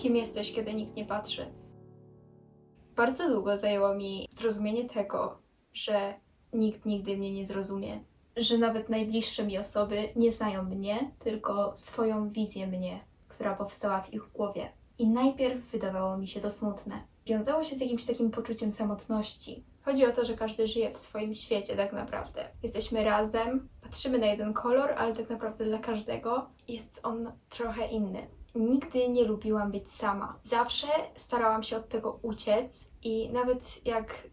kim jesteś, kiedy nikt nie patrzy. Bardzo długo zajęło mi zrozumienie tego, że nikt nigdy mnie nie zrozumie. Że nawet najbliższe mi osoby nie znają mnie, tylko swoją wizję mnie, która powstała w ich głowie. I najpierw wydawało mi się to smutne. Wiązało się z jakimś takim poczuciem samotności. Chodzi o to, że każdy żyje w swoim świecie tak naprawdę. Jesteśmy razem, patrzymy na jeden kolor, ale tak naprawdę dla każdego jest on trochę inny. Nigdy nie lubiłam być sama. Zawsze starałam się od tego uciec i nawet jak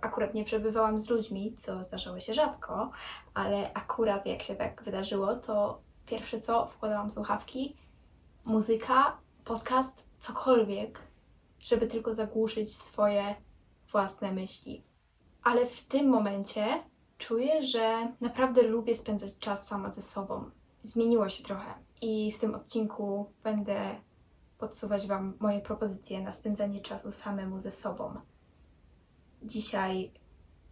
akurat nie przebywałam z ludźmi, co zdarzało się rzadko, ale akurat jak się tak wydarzyło, to pierwsze co wkładałam słuchawki, muzyka, podcast, cokolwiek, żeby tylko zagłuszyć swoje własne myśli. Ale w tym momencie czuję, że naprawdę lubię spędzać czas sama ze sobą. Zmieniło się trochę i w tym odcinku będę podsuwać Wam moje propozycje na spędzanie czasu samemu ze sobą. Dzisiaj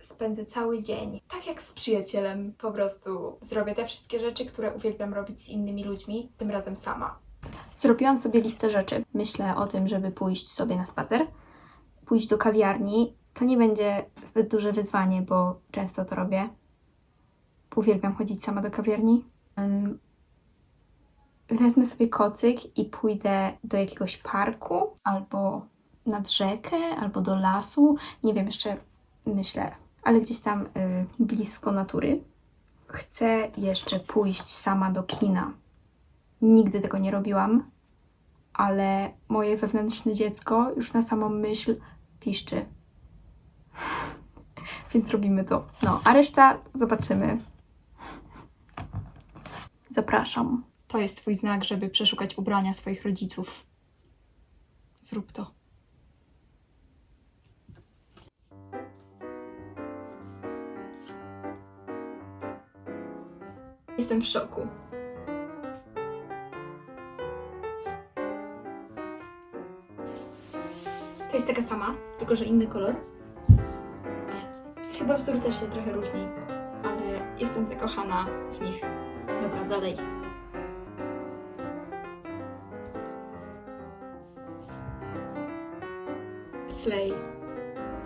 spędzę cały dzień, tak jak z przyjacielem, po prostu zrobię te wszystkie rzeczy, które uwielbiam robić z innymi ludźmi, tym razem sama. Zrobiłam sobie listę rzeczy. Myślę o tym, żeby pójść sobie na spacer, pójść do kawiarni. To nie będzie zbyt duże wyzwanie, bo często to robię. Uwielbiam chodzić sama do kawiarni. Wezmę sobie kocyk i pójdę do jakiegoś parku albo nad rzekę, albo do lasu. Nie wiem, jeszcze myślę, ale gdzieś tam y, blisko natury. Chcę jeszcze pójść sama do kina. Nigdy tego nie robiłam, ale moje wewnętrzne dziecko już na samą myśl piszczy. Więc robimy to. No, a reszta zobaczymy. Zapraszam. To jest Twój znak, żeby przeszukać ubrania swoich rodziców. Zrób to. Jestem w szoku. To jest taka sama, tylko że inny kolor. Chyba wzór też się trochę różni, ale jestem zakochana w nich. Dobra, dalej.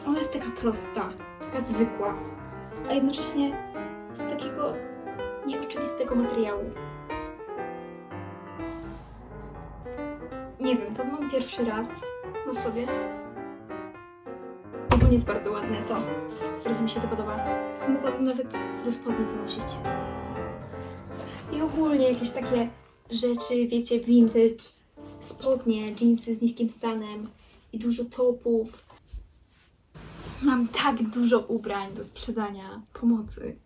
Ona jest taka prosta, taka zwykła, a jednocześnie z takiego nieoczywistego materiału. Nie wiem, to mam pierwszy raz na sobie. Ogólnie jest bardzo ładne to. Bardzo mi się to podoba. Mogłabym nawet do spodni to nosić. I ogólnie jakieś takie rzeczy, wiecie, vintage, spodnie, jeansy z niskim stanem i dużo topów. Mam tak dużo ubrań do sprzedania. Pomocy.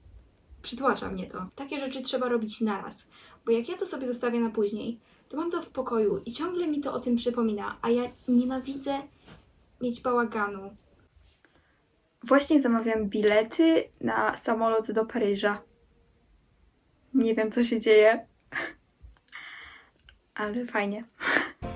Przytłacza mnie to. Takie rzeczy trzeba robić naraz, bo jak ja to sobie zostawię na później, to mam to w pokoju i ciągle mi to o tym przypomina, a ja nienawidzę mieć bałaganu. Właśnie zamawiam bilety na samolot do Paryża. Nie wiem, co się dzieje, ale fajnie.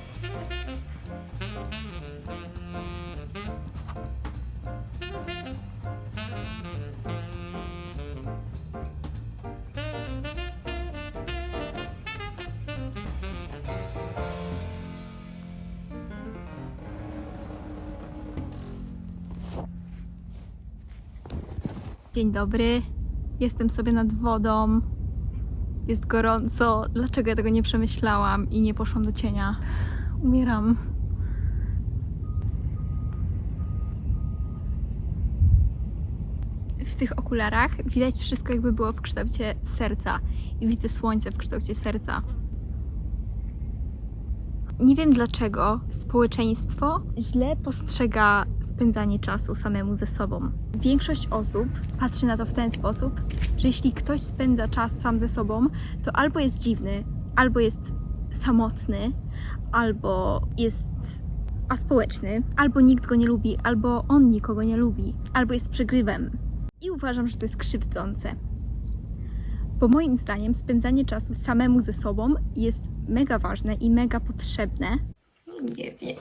Dzień dobry. Jestem sobie nad wodą. Jest gorąco. Dlaczego ja tego nie przemyślałam i nie poszłam do cienia? Umieram. W tych okularach widać wszystko, jakby było w kształcie serca. I widzę słońce w kształcie serca. Nie wiem dlaczego społeczeństwo źle postrzega spędzanie czasu samemu ze sobą. Większość osób patrzy na to w ten sposób, że jeśli ktoś spędza czas sam ze sobą, to albo jest dziwny, albo jest samotny, albo jest aspołeczny, albo nikt go nie lubi, albo on nikogo nie lubi, albo jest przegrywem. I uważam, że to jest krzywdzące. Bo moim zdaniem spędzanie czasu samemu ze sobą jest mega ważne i mega potrzebne Nie wiem.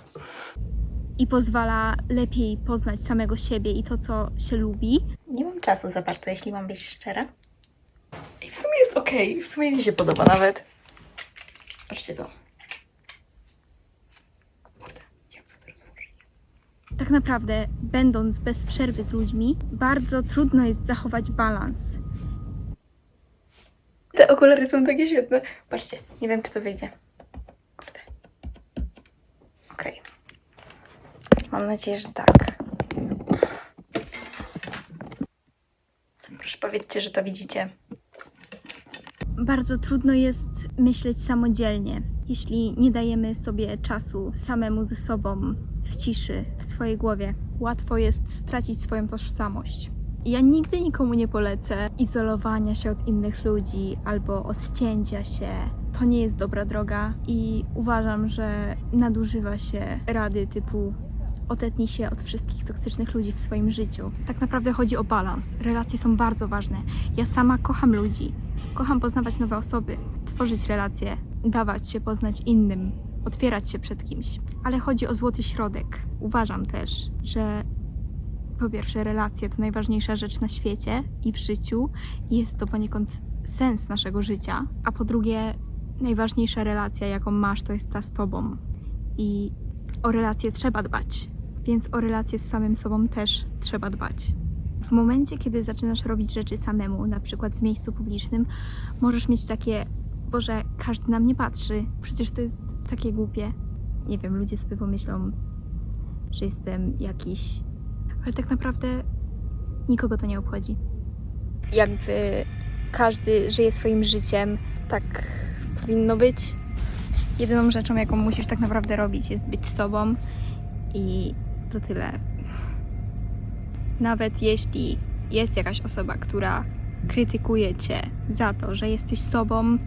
i pozwala lepiej poznać samego siebie i to, co się lubi. Nie mam czasu za bardzo, jeśli mam być szczera. I w sumie jest okej, w sumie mi się podoba nawet. Patrzcie to. Tak naprawdę, będąc bez przerwy z ludźmi, bardzo trudno jest zachować balans. Te okulary są takie świetne. Patrzcie, nie wiem czy to wyjdzie. Kurde. Okej. Mam nadzieję, że tak. Proszę powiedzcie, że to widzicie. Bardzo trudno jest myśleć samodzielnie, jeśli nie dajemy sobie czasu samemu ze sobą, w ciszy, w swojej głowie. Łatwo jest stracić swoją tożsamość. Ja nigdy nikomu nie polecę izolowania się od innych ludzi albo odcięcia się. To nie jest dobra droga i uważam, że nadużywa się rady typu odetnij się od wszystkich toksycznych ludzi w swoim życiu. Tak naprawdę chodzi o balans. Relacje są bardzo ważne. Ja sama kocham ludzi. Kocham poznawać nowe osoby, tworzyć relacje, dawać się poznać innym, otwierać się przed kimś. Ale chodzi o złoty środek. Uważam też, że po pierwsze, relacje to najważniejsza rzecz na świecie i w życiu. Jest to poniekąd sens naszego życia. A po drugie, najważniejsza relacja, jaką masz, to jest ta z tobą. I o relacje trzeba dbać, więc o relacje z samym sobą też trzeba dbać. W momencie, kiedy zaczynasz robić rzeczy samemu, na przykład w miejscu publicznym, możesz mieć takie, Boże, każdy na mnie patrzy, przecież to jest takie głupie. Nie wiem, ludzie sobie pomyślą, że jestem jakiś. Ale tak naprawdę nikogo to nie obchodzi. Jakby każdy żyje swoim życiem, tak powinno być. Jedyną rzeczą, jaką musisz tak naprawdę robić, jest być sobą i to tyle. Nawet jeśli jest jakaś osoba, która krytykuje cię za to, że jesteś sobą,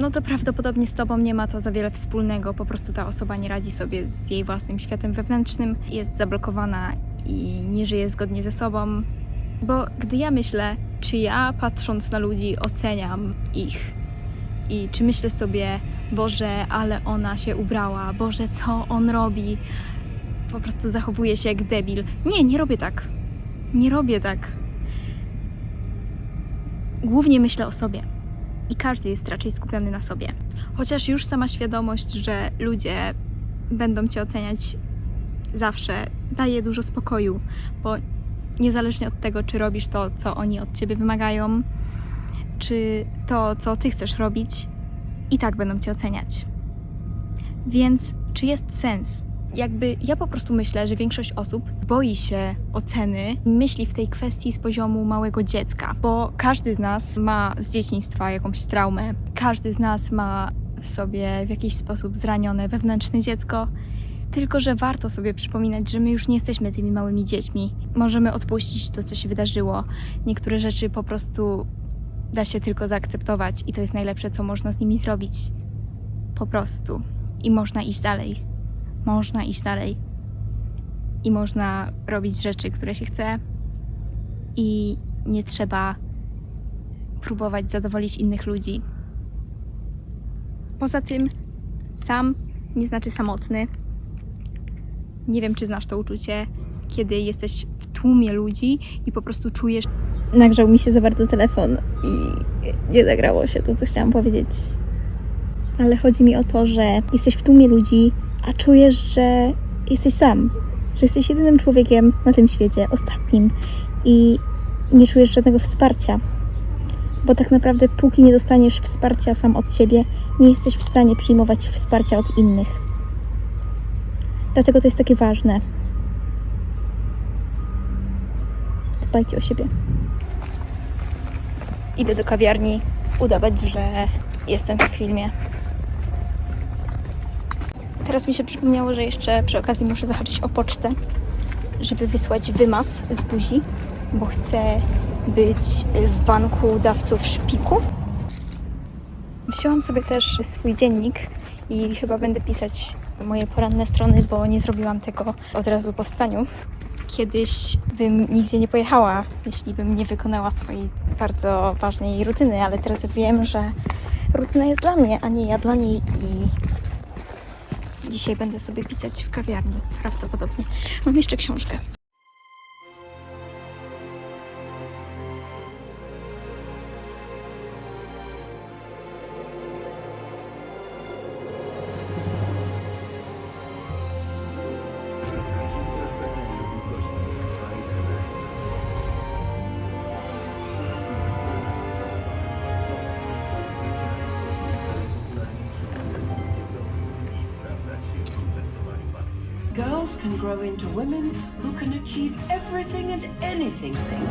no to prawdopodobnie z tobą nie ma to za wiele wspólnego. Po prostu ta osoba nie radzi sobie z jej własnym światem wewnętrznym, jest zablokowana i nie żyje zgodnie ze sobą. Bo gdy ja myślę, czy ja patrząc na ludzi oceniam ich i czy myślę sobie, Boże, ale ona się ubrała, Boże, co on robi, po prostu zachowuje się jak debil. Nie, nie robię tak. Nie robię tak. Głównie myślę o sobie. I każdy jest raczej skupiony na sobie. Chociaż już sama świadomość, że ludzie będą cię oceniać zawsze, daje dużo spokoju, bo niezależnie od tego, czy robisz to, co oni od ciebie wymagają, czy to, co ty chcesz robić, i tak będą cię oceniać. Więc czy jest sens? Jakby ja po prostu myślę, że większość osób boi się oceny, myśli w tej kwestii z poziomu małego dziecka, bo każdy z nas ma z dzieciństwa jakąś traumę, każdy z nas ma w sobie w jakiś sposób zranione wewnętrzne dziecko. Tylko, że warto sobie przypominać, że my już nie jesteśmy tymi małymi dziećmi. Możemy odpuścić to, co się wydarzyło. Niektóre rzeczy po prostu da się tylko zaakceptować i to jest najlepsze, co można z nimi zrobić. Po prostu. I można iść dalej. Można iść dalej. I można robić rzeczy, które się chce. I nie trzeba próbować zadowolić innych ludzi. Poza tym, sam nie znaczy samotny. Nie wiem, czy znasz to uczucie, kiedy jesteś w tłumie ludzi i po prostu czujesz, Nagrzał mi się za bardzo telefon i nie zagrało się to, co chciałam powiedzieć. Ale chodzi mi o to, że jesteś w tłumie ludzi, a czujesz, że jesteś sam. Że jesteś jedynym człowiekiem na tym świecie, ostatnim. I nie czujesz żadnego wsparcia. Bo tak naprawdę, póki nie dostaniesz wsparcia sam od siebie, nie jesteś w stanie przyjmować wsparcia od innych. Dlatego to jest takie ważne. Dbajcie o siebie. Idę do kawiarni udawać, że jestem w filmie. Teraz mi się przypomniało, że jeszcze przy okazji muszę zahaczyć o pocztę, żeby wysłać wymaz z buzi, bo chcę być w banku dawców szpiku. Wzięłam sobie też swój dziennik i chyba będę pisać moje poranne strony, bo nie zrobiłam tego od razu po wstaniu. Kiedyś bym nigdzie nie pojechała, jeśli bym nie wykonała swojej bardzo ważnej rutyny, ale teraz wiem, że rutyna jest dla mnie, a nie ja dla niej i dzisiaj będę sobie pisać w kawiarni prawdopodobnie. Mam jeszcze książkę. Can grow into women who can achieve everything and anything. Think.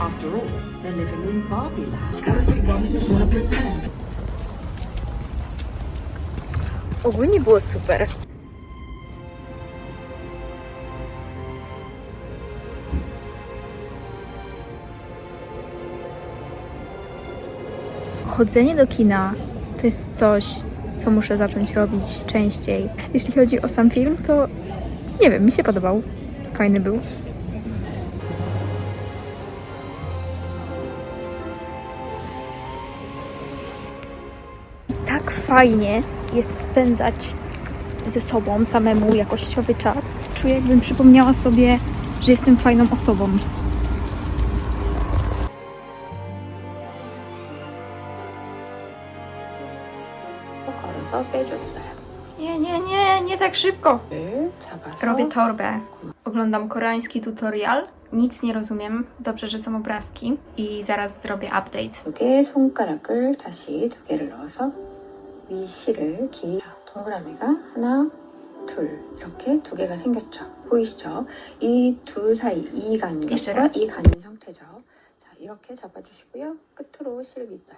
After all, they're living in Barbie land. Ogólnie było super. Chodzenie do kina to jest coś, co muszę zacząć robić częściej. Jeśli chodzi o sam film, to nie wiem, mi się podobał. Fajny był. Tak fajnie jest spędzać ze sobą samemu jakościowy czas. Czuję, jakbym przypomniała sobie, że jestem fajną osobą. Okay, just Nie, nie, nie, nie tak szybko. 를 잡아서 Robię torbę. Oglądam koreański tutorial. Nic nie rozumiem. Dobrze, że są obrazki. I zaraz zrobię update. 두 개의 손가락을 다시 두 개를 넣어서 위 실을 기 자, 동그라미가 하나 둘 이렇게 두 개가 생겼죠 보이시죠 이 두 사이 이 jeszcze 간격과 raz. 이 간인 형태죠 자 이렇게 잡아주시고요 끝으로 실 밑어요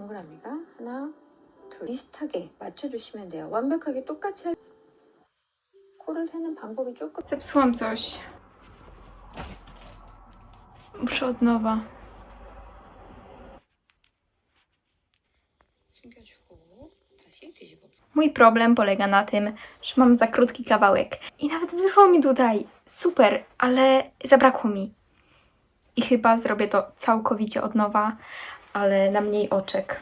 동그라미가 하나 둘 비슷하게 맞춰주시면 돼요 완벽하게 똑같이 할 코를 세는 방법이 조금 Zepsułam coś. Muszę od nowa. 숨겨주고 다시 뒤집어 Mój problem polega na tym, że mam za krótki kawałek. I nawet wyszło mi tutaj. Super, ale zabrakło mi. I chyba zrobię to całkowicie od nowa, ale na mniej oczek.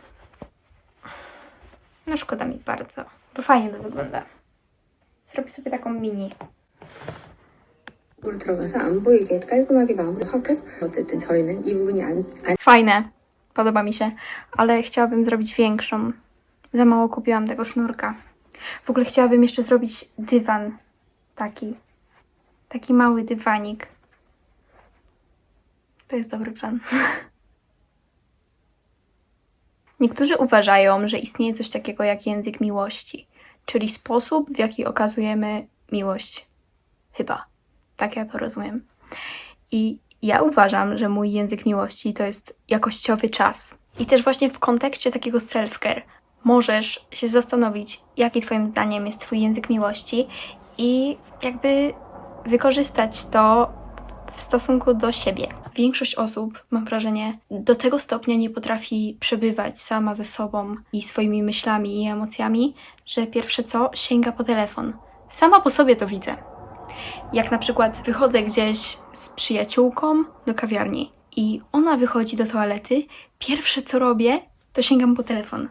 No szkoda mi bardzo, bo fajnie to wygląda. Zrobię sobie taką mini. 물 들어가서 안 보이게 깔끔하게 마무리하고 어쨌든 저희는 이 부분이 안, 안 Fajne, podoba mi się, ale chciałabym zrobić większą. Za mało kupiłam tego sznurka. W ogóle chciałabym jeszcze zrobić dywan taki. Taki mały dywanik. To jest dobry plan. Niektórzy uważają, że istnieje coś takiego jak język miłości, czyli sposób, w jaki okazujemy miłość. Chyba. Tak ja to rozumiem. I ja uważam, że mój język miłości to jest jakościowy czas. I też właśnie w kontekście takiego self-care możesz się zastanowić, jaki Twoim zdaniem jest Twój język miłości i jakby wykorzystać to w stosunku do siebie. Większość osób, mam wrażenie, do tego stopnia nie potrafi przebywać sama ze sobą i swoimi myślami i emocjami, że pierwsze co sięga po telefon. Sama po sobie to widzę. Jak na przykład wychodzę gdzieś z przyjaciółką do kawiarni i ona wychodzi do toalety, pierwsze co robię, to sięgam po telefon.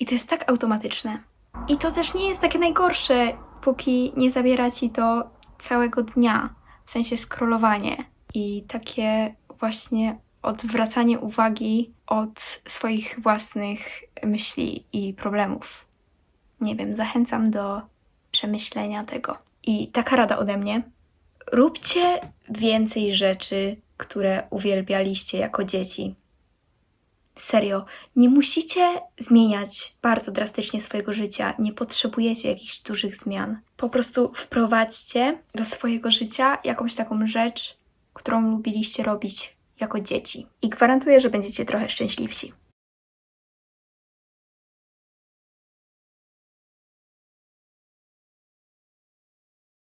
I to jest tak automatyczne. I to też nie jest takie najgorsze, póki nie zabiera ci to całego dnia, w sensie scrollowanie i takie właśnie odwracanie uwagi od swoich własnych myśli i problemów. Nie wiem, zachęcam do przemyślenia tego. I taka rada ode mnie. Róbcie więcej rzeczy, które uwielbialiście jako dzieci. Serio, nie musicie zmieniać bardzo drastycznie swojego życia, nie potrzebujecie jakichś dużych zmian. Po prostu wprowadźcie do swojego życia jakąś taką rzecz, którą lubiliście robić jako dzieci. I gwarantuję, że będziecie trochę szczęśliwsi.